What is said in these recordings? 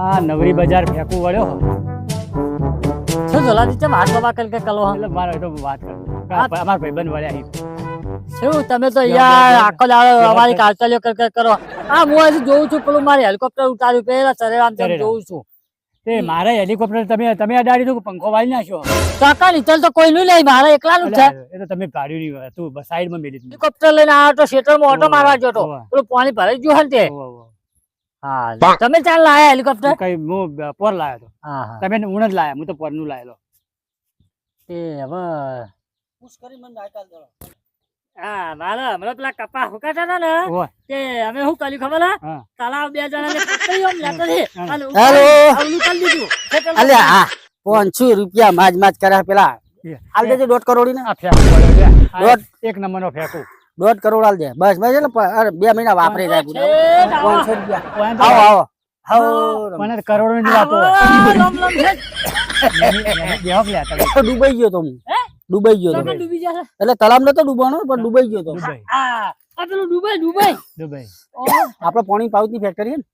આ નવરી બજાર ફેંકવું વળ્યો. શું જોલાજી ચમ હાથ બાબા કલ કે કલો એટલે મારો તો વાત કર અમાર ભાઈબંધ વળ્યા હી શું તમે તો યાર આખો દાડો અમારી કારતાલીઓ કર કર કરો. આ હું હજી જોઉં છું પેલું મારે હેલિકોપ્ટર ઉતાર્યું પેલા સરેરામ તેમ જોઉં છું. તે મારે હેલિકોપ્ટર તમે તમે અડાડી દો પંખો વાળી નાખ્યો? કાકા નીચલ તો કોઈ નહીં મારે એકલાનું છે. એ તો તમે કાઢ્યું નહીં તું સાઈડ સાઈડમાં મેલી હેલિકોપ્ટર લઈને આવ્યો તો ક્ષેત્રમાં ઓટો મારવા જતો તો પેલું પાણી ભરાઈ ગયું હે તે. હા તમે ચાલ લાયા હેલિકોપ્ટર કઈ હું પોર લાયો હતો હા હા. તમે હું જ લાયા હું તો પોરનું લાયેલો. એ હવે હા મારા હમણાં પેલા કપા હુકાતા હતા ને તે અમે શું કર્યું ખબર હા. તલાવ બે જણાને પકડી આમ લેતો છે. હા. અને હેલો. આવલું કરી દીધું. ખેતરમાં હા પાંચસો રૂપિયા માજ માજ કર્યા પેલા. આલ દેજે દોઢ કરોડી ને દોઢ. એક નંબરનો ફેંકું. દોઢ કરોડ આલ દે બસ બસ એટલે અરે બે મહિના વાપરી જાય આવો. પાંચસો રૂપિયા આવો વાતો ડૂબાઈ ગયો તો હું. ડૂબાઈ ગયો તો. એટલે તલામ નતો ડૂબવાનો પણ ડૂબાઈ ગયો તો આપડે પોણી પાઉચની? ફેક્ટરી ને?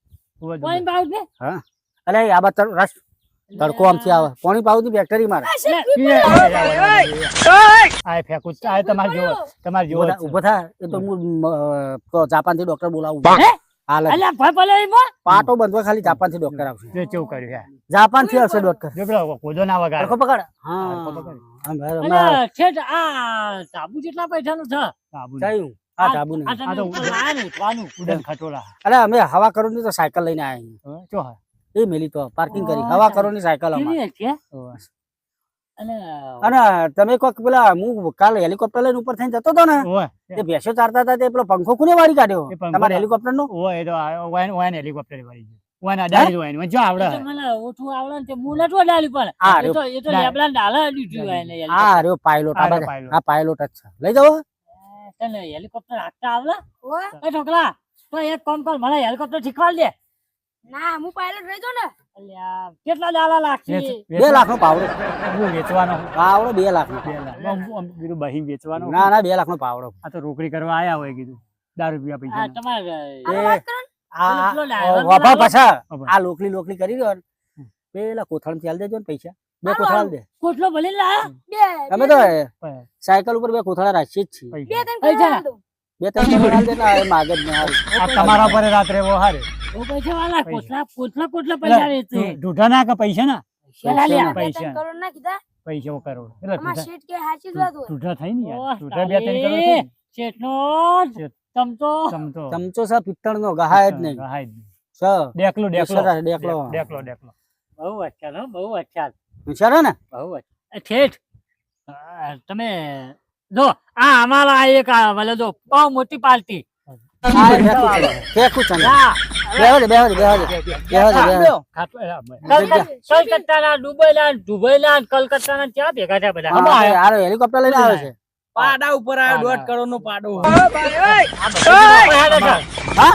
હા. અલે આ બાદ રસ તડકો આમથી આવે. પોણી પાઉચની ફેક્ટરી મારે આ ફેંકું. આ તમારે જો તમારે જો. ઊભો થા- છે. એ તો હું જાપાનથી ડોક્ટર બોલાવું. હે? અલ્યા, ભલે એમાં? પાટો બંધવા ખાલી જાપાનથી ડોક્ટર આવશે. જો કેવું કર્યું છે. જાપાનથી આવશે ડોક્ટર જો પેલો કોદો ના વગાડ. પકડ. હા. છેટ આ સાબુ જેટલા છે? સાબુ. નહીં આ તો લાયા ઉડન ખટોલા. અરે અમે હવા કરો ની તો સાયકલ લઈને આવ્યા હવે ચો એ મેલી તો પાર્કિંગ કરી. હવા કરો ની સાયકલ અમારે. છે? અને તમે કોઈક પેલા હું કાલે હેલિકોપ્ટર લઈને ઉપર થઈને જતો હતો ને ઓય. તે ભેંસો ચારતા હતા તે પેલો પંખો કોને વાળી કાઢ્યો? તમારે હેલિકોપ્ટર નો? ઓય તો આ ઓય ને- ઓય. ને હેલિકોપ્ટર વાળી હોય હેલિકોપ્ટર મને હેલિકોપ્ટર શીખવાડ દે. ના હું પાયલટ રહેજો ને. અલ્યા કેટલા ડાલા લાગશે બે લાખ નો પાવડો. હું વેચવાનો. પાવડો બે લાખ નો. બે લાખ. આમ- આમ કીધું વેચવાનો. ના ના બે લાખ નો પાવડો. આ તો રોકડી કરવા આયા હોય કીધું. દારૂ પીવા પૈસા આ તમારે એ વાત કરો આ પેલો આ- driver વભા બોલાવો. પાછા. આ લોકલી લોકલી કરી દો પેલા કોથળથી દેજો ને પૈસા. બે કોથળા. દે. કોટલો ભલે લાયા બે અમે તો સાયકલ ઉપર બે કોથળા રાખીએ જ છીએ. બે ત્રણ કોથળા બે ત્રણ કોથળા દે એટલે માગે જ નહીં આ તમારા પર રાત્રે રેવો હારે. પૈસા. કોટલા કોટલા કોટલા પૈસા રે ઢૂઢા ના પૈસા ના? શેલા પૈસા. કરોડ ના કીધા પૈસા કરોડ. એટલે અમાર શેઠ કે હાચી જ વાત ઢૂઢા થઈ ને યાર. ઢૂઢા બે ત્રણ કરોડ તારી. થઈ ને. શેઠનો શેઠ. ચમચો. ચમચો. પિત્તળ નો ગહાય જ નહીં. ગહાય જ નહીં. સ ડેકલો ડેકલો. ડેકલો. ડેકલો ડેકલો બહુ અચ્છા હો બહુ અચ્છા. હોશિયાર ને. બહુ અચ્છા. ઠેઠ તમે જો આ અમારા એક આ ભલે જો બહુ મોટી પાર્ટી આ ફેંકું છે. બેહો બેહો બેહો. બેહો બેહો કલકત્તાના દુબઈના દુબઈના કલકત્તાના ક્યાં ભેગા થયા બધા? આમાં આ- આ રહ્યો, હેલિકોપ્ટર લઈને આવે છે. પાડા ઉપર આવ્યો દોઢ કરોડ નો પાડો. હા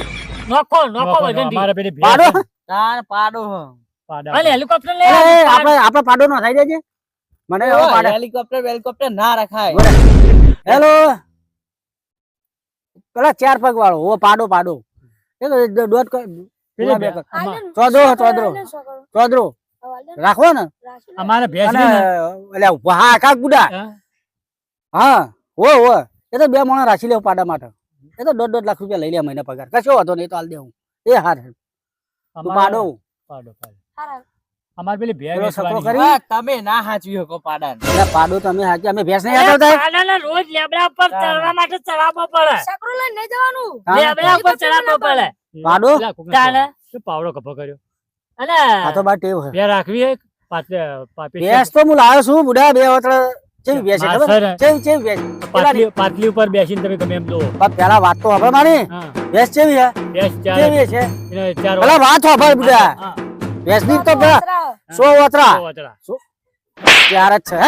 નોખો નોખો વજન. પેલી પાડો? તાર પાડો હ. પાડા. અને હેલિકોપ્ટર લે આપણે આપણે પાડો નો થાય જાય મને હેલિકોપ્ટર હેલિકોપ્ટર ના રખાય. હેલો. પેલા ચાર પગ વાળો ઓ પાડો પાડો. એ તો દોઢ દે. ચોદરો, ચોદરો. આલ ને, ચોદરો અમારે ભેંસ એટલે હા કાક ગુડા. હા? હો ઓ એ તો બે માણસ રાખી લેવું પાડા માટે. એ તો દોઢ દોઢ લાખ રૂપિયા લઈ લે મહિના પગાર. કશો વાંધો નહીં તો હાલ દેવું એ હાર. પાડો. પાડો પાડો. અમારે પેલી ભેંસ પેલો કરી? તમે ના હાચવી શકો પાડા એટલે પાડો તમે હાચી અમે ભેંસ નહીં હાચવતા પાડાને રોજ લેબડા પર ચડવા માટે ચડાવવો પડે. સકરો લઈને નહીં જવાનું. લેબડા પર ચડાવવો પડે. પાડો? પેલા કોકને ચાલે શું પાવડો કપો કર્યો? અને આ તો બા ટેવ છે. બે રાખવી એક? પાછળ પાપી ભેંસ તો હું લાવ્યો છું બુડા બે વખત ચેવી ભેંસ છે ખબર? ચેવી ચેવી ભેંસ? પાટલી પાટલી ઉપર બેસીને તમે ગમે એમ જો પણ પેલા વાત તો હવે મારી. ભેંસ ચેવી છે? બેસ ચેવી છે? ચાર પેલા વાત બુડા હા, તો સો વતરા. સો વાતરા. ચાર જ છે હે?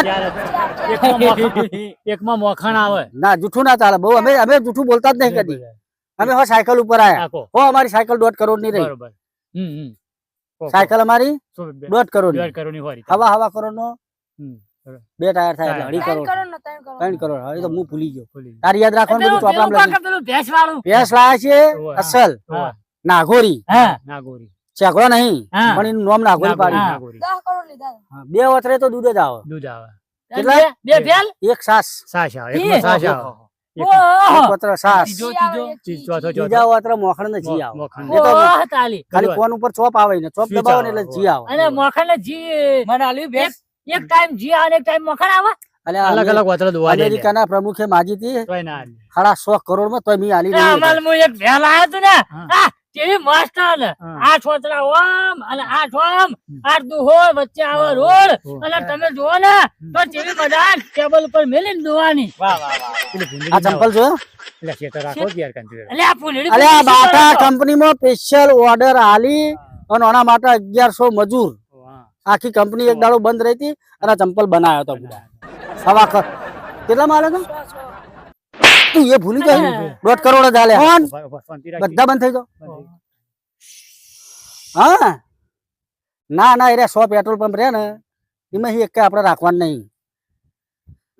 એકમાં મોખણ- આવે. ના જૂઠું ના ચાલે. બહુ અમે અમે જૂઠું બોલતા જ નહીં કદી. અમે હો સાયકલ ઉપર આયા. હો અમારી સાયકલ દોઢ કરોડની રહી. બરોબર. સાયકલ અમારી સો કરોડ દોઢ કરોડની હોય હવા હવા કરોડ નો બે ટાયર થાય એટલે. કરોડ. ત્રણ કરોડ. હવે તો હું ભૂલી ગયો. તારી યાદ રાખવાનું બધું લખી ભેંસ વાળું. ભેંસ લાયા છે અસલ. હા, નાગોરી. હા. નાગોરી. ચેકડો નહીં પણ એનું નામ નાગોરી પાડી. બે વતરે તો દૂધ જ આવે. દૂધ આવે. કેટલા? બે ફેલ? એક સાસ. સાસ આવે. સાસ એક- વત્ર સાસ. ત્રીજો આવે, વત્ર મોખણ. ને જી આવે ખાલી. ઉપર ચોપ આવે ને ચોપ દબાવો ને એટલે જી આવે. અને મોખણ ને જી મને આલ્યું બે એક. ટાઈમ જી આવે એક ટાઈમ મોખણ આવે? અલગ અલગ વતરો દોવા અમેરિકાના પ્રમુખે માજી હતી. સાડા સો કરોડમાં તો મી આલી અમલ એક ભેલ આયો તું ને. આ કેવી મસ્ત હા. આઠ ઓમ અને આ ઓમ આ દુ હોય વચ્ચે આવે રોડ. અને તમે જુઓ ને તો ટીવી બધા ટેબલ ઉપર મેલીને દુવાની. વાહ વાહ વાહ આ ચંપલ જ આ આ આખી કંપની એક દાડો બંધ રહી હતી અને ચંપલ બનાવ્યો હતો કેટલા માં સો. તું એ ભૂલી જાય દોઢ કરોડ જ રાખી. બધા બંધ થઈ જાઓ. હા. ના ના એ સો પેટ્રોલ પંપ રે ને એમાં એક આપણે રાખવાનું નહીં.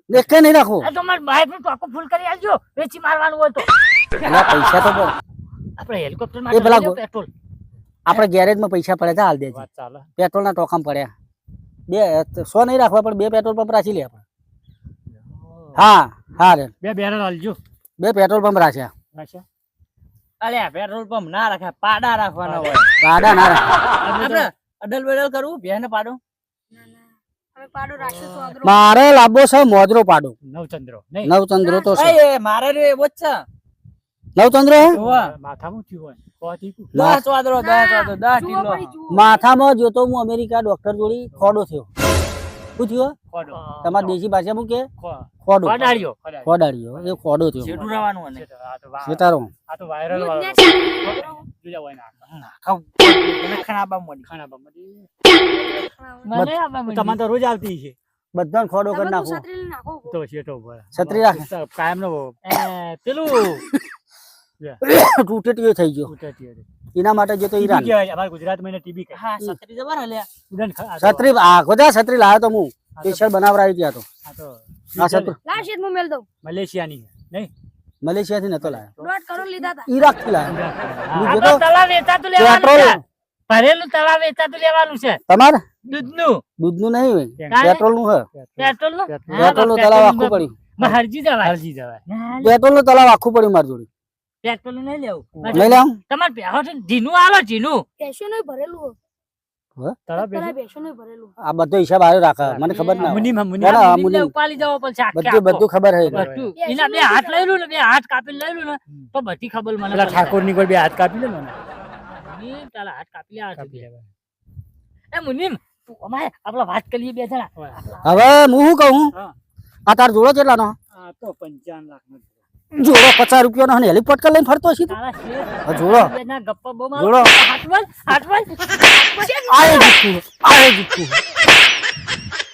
એક નહીં રાખવું. આ બાઈકનું ટોકો ફૂલ કરી આલજો. વેચી મારવાનું હોય તો. પૈસા તો આપણે હેલિકોપ્ટરમાં પેલા પેટ્રોલ. આપણે પૈસા પડ્યા છે હાલ દેજે વાત ચાલે. પેટ્રોલના ટોકામ પડ્યા. બે સો નહીં રાખવા પણ બે પેટ્રોલ પંપ રાખી લે આપણે. હા હા રે. બે બેરલ આલજો બે પેટ્રોલ પંપ રાખ્યા. રાખ્યા? અલ્યા પેટ્રોલ પંપ ના રાખ્યા પાડા રાખવાના હોય. પાડા ના રાખે આપણે અડલ બડલ કરવું બેન પાડો. ના, ના. અમે પાડો રાખ્યો તો અદરો. મારે લાંબો છે મોજરો પાડો. નવચંદ્રો નહીં. નવચંદ્રો તો છે. એ મારે રે એવો જ છે. નવચંદ્રો. માથામાં જોતો હું અમેરિકા ડોક્ટર જોડી ખોડો થયો. શું થયો તમારી દેશી ભાષામાં કે? ખોડો. ખોડાડ્યો ખોડાડી. એ ખોડો થયો. જેટલું રહેવાનું આ તો સિતારો આ તો વાયરલ વાળો. ને હોય ના. ખાવ. મને ખણાબા મોડી ખણાબા મોડી મને આપવા માંડી. તમારે તો રોજ આવતી છે. બધાને ખોડો કરી નાખો. છત્રી નાખો. તો શેઠો ઉપર. છત્રી રાખ. કાયમ નો પેલું તૂટેટીઓ થઈ ગયો. એના માટે જે તો ઈરાન. ગુજરાતમાં કહે. હા છત્રી જબર હલ્યા તો- છત્રી આ ખોદા છત્રી લાવ્યો તો હું. તો- સ્પેશિયલ બનાવરાવી ત્યાં તો. આ તો આ છત્રી લાશિત હું મેલ દઉં. મલેશિયાની. નહીં? મલેશિયા થી નતો લાવ્યો દોઢ કરોડ લીધા હતા. ઈરાકથી હા. હું જોતો તો તળાવ વેચાતું લેવાનું પેટ્રોલ છે. ભરેલું તળાવ તો લેવાનું છે. તમારે? દૂધનું. દૂધનું નહીં હોય. કેમ? પેટ્રોલનું હે. પેટ્રોલનું પેટ્રોલ. પેટ્રોલનું તલાવ આખું પડ્યું. હરજી જવાય. હરજી જવાય. પેટ્રોલનું તલાવ આખું પડ્યું મારી જોડે. પેટ્રોલ નહીં લેવું. લઈ લેવું? તમારે બેહો છે ને. આલો ઢીનું બેસોનું ભરેલું. આ બધો હિસાબ આવ્યો રાખે. મને ખબર ના મુનિમ મુનિમ. ના, ના, આ મુનિમને મુનિમ. ઉપાડી જવો પડશે બધું બધું ખબર હે. એના બે હાથ લઈ લઉં ને બે હાથ કાપીને લઈ લઉં ને તો બધી ખબર મને ઠાકોરની કોઈ બે હાથ કાપી લે ને. તારા હાથ કાપી લે કાપી. લેવાય. એ મુનિમ અમારે આપણે વાત કરીએ બે જણા. હવે. હું શું કહું? હા. આ તાર જોડો કેટલા નો આ તો પંચાવન લાખ નો જોડો પચાસ રૂપિયા નો હેલિકોપ્ટર લઈને ફરતો હા, જોડો. જોડો. આયે જીતું આયે જીતું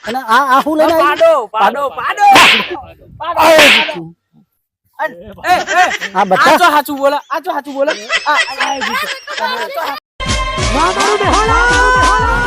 અને આ આ હું લઈને પાડો પાડો પાડો આયે જીતું એ એ આ બધા આ તો સાચું બોલે આ તો સાચું બોલે આ મારું બેહાડા